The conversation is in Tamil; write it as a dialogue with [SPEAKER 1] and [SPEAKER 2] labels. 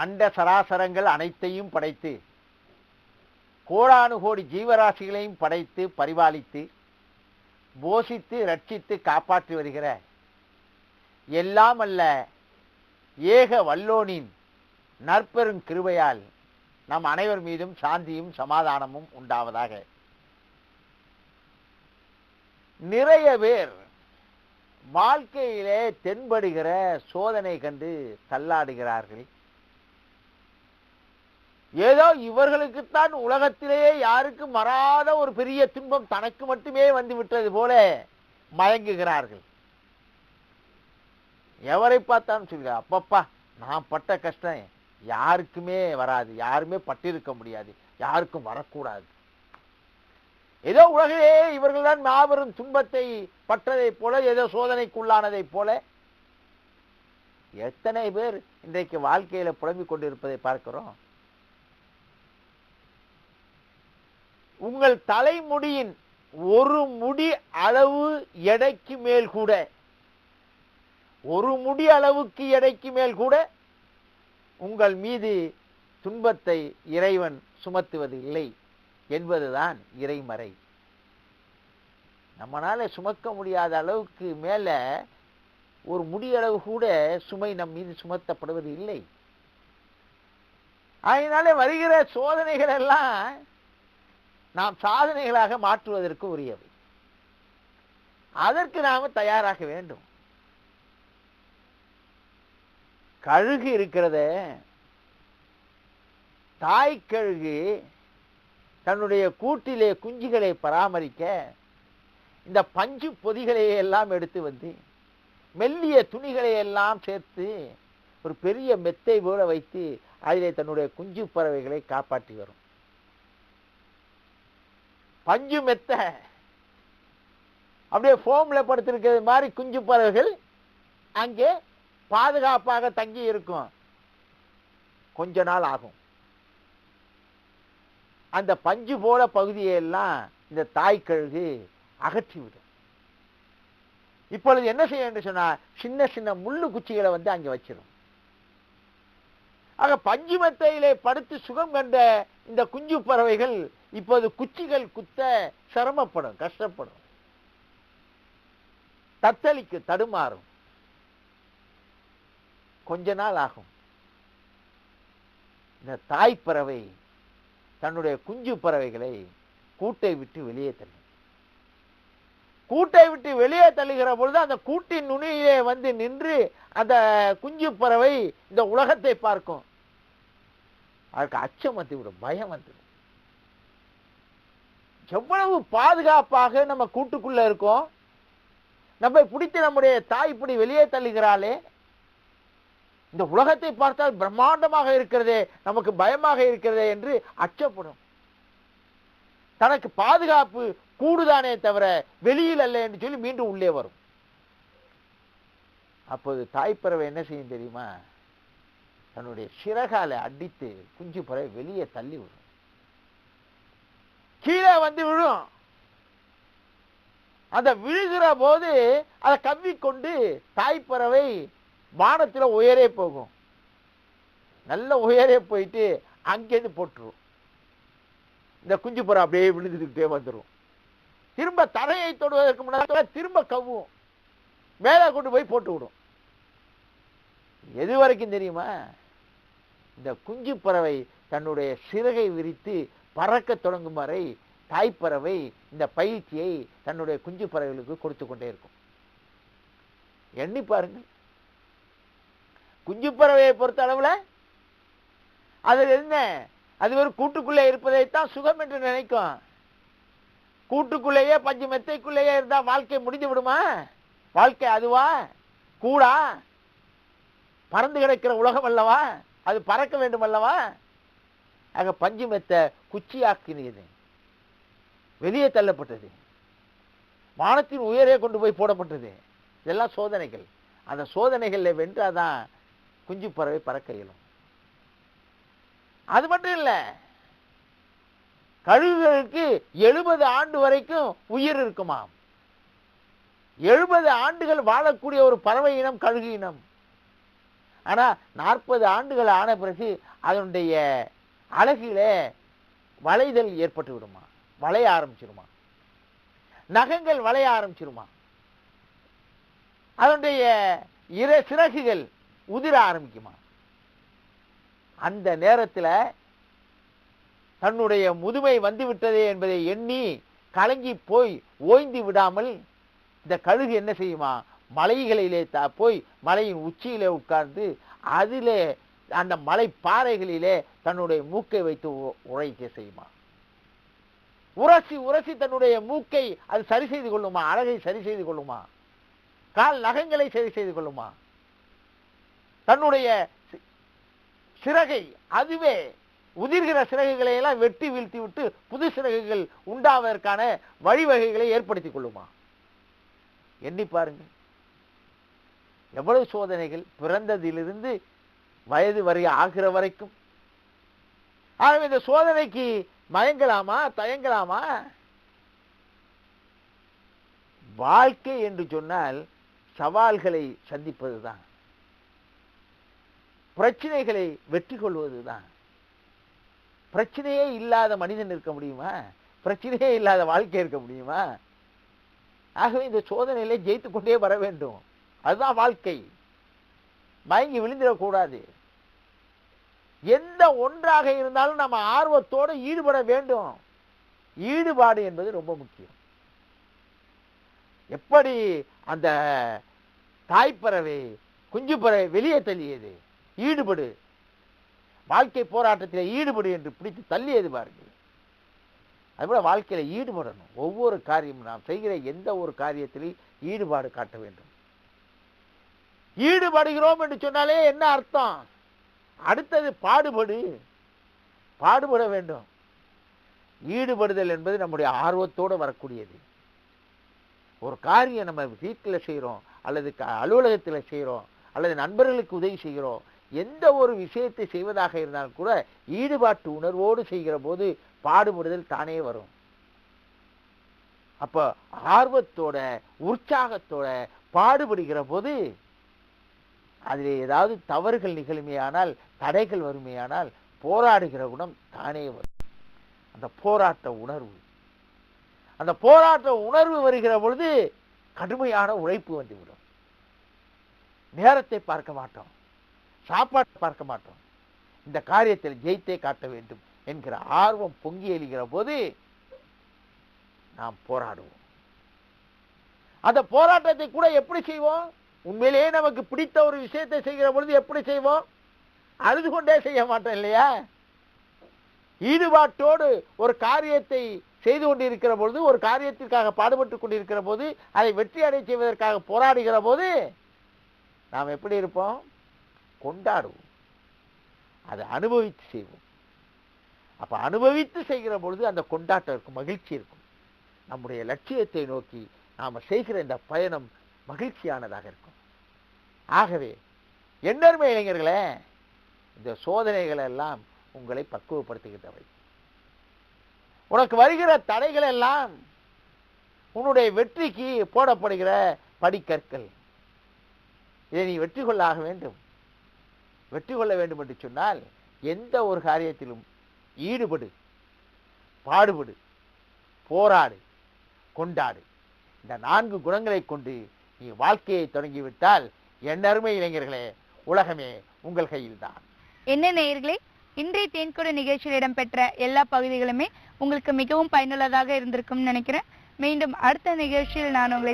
[SPEAKER 1] அண்ட சராசரங்கள் அனைத்தையும் படைத்து கோடானு கோடி ஜீவராசிகளையும் படைத்து பரிபாலித்து போஷித்து ரட்சித்து காப்பாற்றி வருகிற எல்லாம் அல்ல ஏக வல்லோனின் நற்பெரும் கிருபையால் நம் அனைவர் மீதும் சாந்தியும் சமாதானமும் உண்டாவதாக. நிறைய பேர் வாழ்க்கையிலே தென்படுகிற சோதனை கண்டு தள்ளாடுகிறார்கள். ஏதோ இவர்களுக்குத்தான் உலகத்திலேயே யாருக்கும் வராத ஒரு பெரிய துன்பம் தனக்கு மட்டுமே வந்து விட்டது போல மயங்குகிறார்கள். எவரை பார்த்தாலும் சொல்லுங்க அப்பப்பா நான் பட்ட கஷ்டம் யாருக்குமே வராது யாருமே பட்டிருக்க முடியாது யாருக்கும் வரக்கூடாது. ஏதோ உலகிலே இவர்கள்தான் மாபெரும் துன்பத்தை பட்டதைப் போல ஏதோ சோதனைக்குள்ளானதைப் போல எத்தனை பேர் இன்றைக்கு வாழ்க்கையில புலம்பிக் கொண்டிருப்பதை பார்க்கிறோம்? உங்கள் தலைமுடியின் ஒரு முடி அளவு எடைக்கு மேல் கூட. ஒரு முடி அளவுக்கு எடைக்கு மேல் கூட உங்கள் மீது துன்பத்தை இறைவன் சுமத்துவது இல்லை என்பதுதான் இறைமறை. நம்மளால் சுமக்க முடியாத அளவுக்கு மேல ஒரு முடியளவு கூட சுமை நம் மீது சுமத்தப்படுவது இல்லை அதனால வருகிற சோதனைகள் எல்லாம் நாம் சாதனைகளாக மாற்றுவதற்கு உரியவை. அதற்கு நாம் தயாராக வேண்டும். கழுகு இருக்கிறத தாய் கழுகு தன்னுடைய கூட்டிலே குஞ்சுகளை பராமரிக்க இந்த பஞ்சு பொதிகளை எல்லாம் எடுத்து வந்து மெல்லிய துணிகளை எல்லாம் சேர்த்து ஒரு பெரிய மெத்தை போல வைத்து அதிலே தன்னுடைய குஞ்சு பறவைகளை காப்பாற்றி வரும். பஞ்சு மெத்த. அப்படியே ஃபோம்ல படுத்திருக்கிறது மாதிரி குஞ்சு பறவைகள் அங்கே பாதுகாப்பாக தங்கி இருக்கும். கொஞ்ச நாள் ஆகும். அந்த பஞ்சு போல பகுதியை எல்லாம் இந்த தாய் கழுகு அகற்றிவிடும் இப்பொழுது என்ன செய்ய என்று சின்ன சின்ன முள்ளு குச்சிகளை வந்து அங்கே வச்சிடும் ஆக பஞ்சு மெத்தையிலே படுத்து சுகம் கண்ட இந்த குஞ்சு பறவைகள் இப்போது குச்சிகள் குத்த சிரமப்படும் கஷ்டப்படும். தத்தளிக்கு தடுமாறும். கொஞ்ச நாள் ஆகும். இந்த தாய் பறவை தன்னுடைய குஞ்சு பறவைகளை கூட்டை விட்டு வெளியே தள்ளும். கூட்டை விட்டு வெளியே தள்ளுகிற பொழுது அந்த கூட்டின் நுனியிலே வந்து நின்று அந்த குஞ்சு பறவை இந்த உலகத்தை பார்க்கும். அதுக்கு அச்சம் வந்துவிடும் பயம் வந்துடும் எவ்வளவு பாதுகாப்பாக நம்ம கூட்டுக்குள்ள இருக்கோம்? நம்மை பிடித்து நம்முடைய தாய் இப்படி வெளியே தள்ளுகிறாளே? இந்த உலகத்தை பார்த்தால் பிரம்மாண்டமாக இருக்கிறதே நமக்கு பயமாக இருக்கிறதே என்று அச்சப்படும். தனக்கு பாதுகாப்பு கூடுதானே தவிர வெளியில் அல்ல என்று சொல்லி மீண்டும் உள்ளே வரும். அப்போது தாய்ப்பறவை என்ன செய்யும் தெரியுமா? தன்னுடைய சிறகால அடித்து குஞ்சு பறவை வெளியே தள்ளி விடும். கீழே வந்து விழும். அந்த விழுகிற போது அதை கவ்விக்கொண்டு தாய்ப்பறவை வானத்தில் உயரே போகும். நல்ல உயரே போயிட்டு அங்கேருந்து போட்டுரும். இந்த குஞ்சு புறா அப்படியே விழுந்துக்கிட்டே வந்துடும் திரும்ப தரையை தொடுவதற்கு முன்னாடி திரும்ப கவ்வும். மேலே கொண்டு போய் போட்டு விடும். எது வரைக்கும் தெரியுமா? இந்த குஞ்சு பறவை தன்னுடைய சிறகை விரித்து பறக்க தொடங்கும் வரை தாய்ப்பறவை இந்த பயிற்சியை தன்னுடைய குஞ்சு பறவைகளுக்கு கொடுத்து கொண்டே இருக்கும். எண்ணி பாருங்கள். குஞ்சு பறவையை பொறுத்த அளவுல அது என்ன? அது ஒரு கூட்டுக்குள்ளே இருப்பதைத்தான் சுகம் என்று நினைக்கும். கூட்டுக்குள்ளேயே பஞ்சு மெத்தைக்குள்ளேயே இருந்தால் வாழ்க்கை முடிஞ்சு விடுமா? வாழ்க்கை அதுவா? கூடா? பறந்து கிடக்கிற உலகம் அல்லவா? அது பறக்க வேண்டும் அல்லவா? ஆக பஞ்சு மெத்த குச்சியாக்கினது வெளியே தள்ளப்பட்டது. வானத்தின் உயரே கொண்டு போய் போடப்பட்டது. இதெல்லாம் சோதனைகள். அந்த சோதனைகளில் வென்றாதான் குஞ்சு பறவை பறக்க இயலும். அது மட்டும் இல்ல கழுகுகளுக்கு எழுபது ஆண்டு வரைக்கும் உயிர் இருக்குமாம். எழுபது ஆண்டுகள் வாழக்கூடிய ஒரு பறவை இனம் கழுகு இனம். ஆனா நாற்பது ஆண்டுகள் ஆன பிறகு அதனுடைய அழகில வளைதல் ஏற்பட்டு விடுமா? வளைய ஆரம்பிச்சிருமா? நகங்கள் வளைய ஆரம்பிச்சிருமா? அதனுடைய இர சிறகுகள் உதிர ஆரம்பிக்குமா? அந்த நேரத்தில் தன்னுடைய முதுமை வந்துவிட்டதே என்பதை எண்ணி கலங்கி போய் ஓய்ந்து விடாமல் இந்த கழுகு என்ன செய்யுமா? மலைகளிலே தா போய் மலையின் உச்சியிலே உட்கார்ந்து அதிலே அந்த மலை பாறைகளிலே தன்னுடைய மூக்கை வைத்து உழைக்க செய்யுமா? உரசி உரசி தன்னுடைய மூக்கை அது சரி செய்து கொள்ளுமா? அழகை சரி செய்து கொள்ளுமா? கால் நகங்களை சரி செய்து கொள்ளுமா? தன்னுடைய சிறகை அதுவே உதிர்கிற சிறகுகளை எல்லாம் வெட்டி வீழ்த்தி விட்டு புது சிறகுகள் உண்டாவதற்கான வழிவகைகளை ஏற்படுத்திக் கொள்ளுமா? எண்ணி பாருங்க எவ்வளவு சோதனைகள் பிறந்ததிலிருந்து வயது வரை ஆகிற வரைக்கும். ஆகவே இந்த சோதனைக்கு மயங்கலாமா தயங்கலாமா? வாழ்க்கை என்று சொன்னால் சவால்களை சந்திப்பதுதான். பிரச்சனைகளை வெற்றி கொள்வதுதான். பிரச்சனையே இல்லாத மனிதன் இருக்க முடியுமா? பிரச்சனையே இல்லாத வாழ்க்கை இருக்க முடியுமா? ஆகவே இந்த சோதனையிலே ஜெயித்து கொண்டே வர வேண்டும். அதுதான் வாழ்க்கை. மயங்கி விழுந்திடக்கூடாது. எந்த ஒன்றாக இருந்தாலும் நம்ம ஆர்வத்தோடு ஈடுபட வேண்டும். ஈடுபாடு என்பது ரொம்ப முக்கியம். எப்படி அந்த தாய்ப்பறவை குஞ்சு பறவை வெளியே தள்ளியது? ஈடுபடு. வாழ்க்கை போராட்டத்தில் ஈடுபடு என்று பிடித்து தள்ளியது பாருங்கள். அதுபோல் வாழ்க்கையில ஈடுபடணும். ஒவ்வொரு காரியமும் நாம் செய்கிற எந்த ஒரு காரியத்திலையும் ஈடுபாடு காட்ட வேண்டும். ஈடுபடுகிறோம் என்று சொன்னாலே என்ன அர்த்தம்? அடுத்தது பாடுபடு. பாடுபட வேண்டும். ஈடுபடுதல் என்பது நம்முடைய ஆர்வத்தோடு வரக்கூடியது. ஒரு காரியம் நம்ம வீட்டில் செய்கிறோம் அல்லது க- அலுவலகத்தில் செய்கிறோம் அல்லது நண்பர்களுக்கு உதவி செய்கிறோம் எந்த ஒரு விஷயத்தை செய்வதாக இருந்தாலும் கூட ஈடுபாட்டு உணர்வோடு செய்கிற போது பாடுபடுதல் தானே வரும். அப்போ ஆர்வத்தோட உற்சாகத்தோட பாடுபடுகிற போது அதில் ஏதாவது தவறுகள் நிகழுமையானால் தடைகள் வருமையானால் போராடுகிற குணம் தானே வரும். அந்த போராட்ட உணர்வு. அந்த போராட்ட உணர்வு வருகிற பொழுது கடுமையான உழைப்பு வந்துவிடும். நேரத்தை பார்க்க மாட்டோம். சாப்பாட்டை பார்க்க மாட்டோம். இந்த காரியத்தில் ஜெயித்தே காட்ட வேண்டும் என்கிற ஆர்வம் பொங்கி எழுகிற போது நாம் போராடுவோம். அந்த போராட்டத்தை கூட எப்படி செய்வோம்? உண்மையிலேயே நமக்கு பிடித்த ஒரு விஷயத்தை செய்கிற பொழுது எப்படி செய்வோம்? அழுது கொண்டே செய்ய மாட்டோம் இல்லையா? ஈடுபாட்டோடு ஒரு காரியத்தை செய்து கொண்டிருக்கிற பொழுது ஒரு காரியத்திற்காக பாடுபட்டு கொண்டிருக்கிற போது அதை வெற்றி அடை செய்வதற்காக போராடுகிற போது நாம் எப்படி இருப்போம்? கொண்டாடுவோம். அதை அனுபவித்து செய்வோம். அப்போ அனுபவித்து செய்கிற பொழுது அந்த கொண்டாட்டம் இருக்கும் மகிழ்ச்சி இருக்கும். நம்முடைய லட்சியத்தை நோக்கி நாம செய்கிற இந்த பயணம் மகிழ்ச்சியானதாக இருக்கும். ஆகவே எண்ணர்மை இளைஞர்களே இந்த சோதனைகள் எல்லாம் உங்களை பக்குவப்படுத்துகின்றவை. உனக்கு வருகிற தடைகள் எல்லாம் உன்னுடைய வெற்றிக்கு போடப்படுகிற படிக்கற்கள். இதை நீ வெற்றி கொள்ள ஆக வேண்டும். வெற்றி கொள்ள வேண்டும் என்று சொன்னால் எந்த ஒரு காரியத்திலும் ஈடுபடு பாடுபடு போராடு கொண்டாடு. இந்த நான்கு குணங்களை கொண்டு நீ வாழ்க்கையை தொடங்கிவிட்டால் என் அருமை இளைஞர்களே உலகமே உங்கள் கையில்தான்.
[SPEAKER 2] என்ன நேயர்களே இன்றைய தேன்கொடை நிகழ்ச்சியில் இடம்பெற்ற எல்லா பகுதிகளுமே உங்களுக்கு மிகவும் பயனுள்ளதாக இருந்திருக்கும்னு நினைக்கிறேன். மீண்டும் அடுத்த நிகழ்ச்சியில் நான் உங்களை